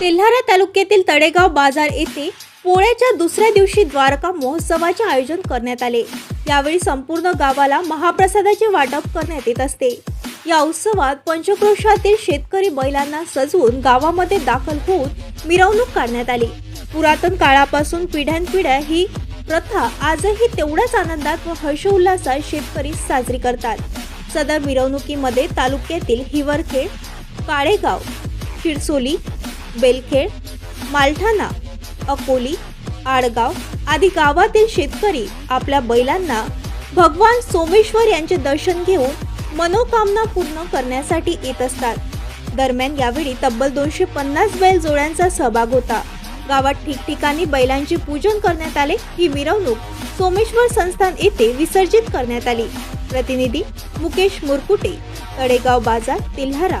तेल्हारा तालुक्यातील तडेगाव बाजार येथे पोळ्याच्या दुसऱ्या दिवशी द्वारका महोत्सवाचे आयोजन करण्यात आले. यावेळी संपूर्ण गावाला महाप्रसादाचे वाटप करण्यात येत असते. या उत्सवात पंचक्रोशातील शेतकरी बैलांना सजवून गावामध्ये दाखल होऊन मिरवणूक काढण्यात आली. पुरातन काळापासून पिढ्यानपिढ्या ही प्रथा आजही तेवढ्याच आनंदात व हर्षोल्हासात शेतकरी साजरी करतात. सदर मिरवणुकीमध्ये तालुक्यातील हिवरखेड काळेगाव खिडसोली बेलखेड मालठाणा अकोली आडगाव आदी गावातील शेतकरी आपल्या बैलांना भगवान सोमेश्वर यांचे दर्शन घेऊन मनोकामना पूर्ण करण्यासाठी येत असतात. दरम्यान यावेळी तब्बल दोनशे पन्नास बैल जोड्यांचा सहभाग होता. गावात ठिकठिकाणी बैलांचे पूजन करण्यात आले. ही मिरवणूक सोमेश्वर संस्थान येथे विसर्जित करण्यात आली. प्रतिनिधी मुकेश मुरकुटे तडेगाव बाजार तिल्हारा.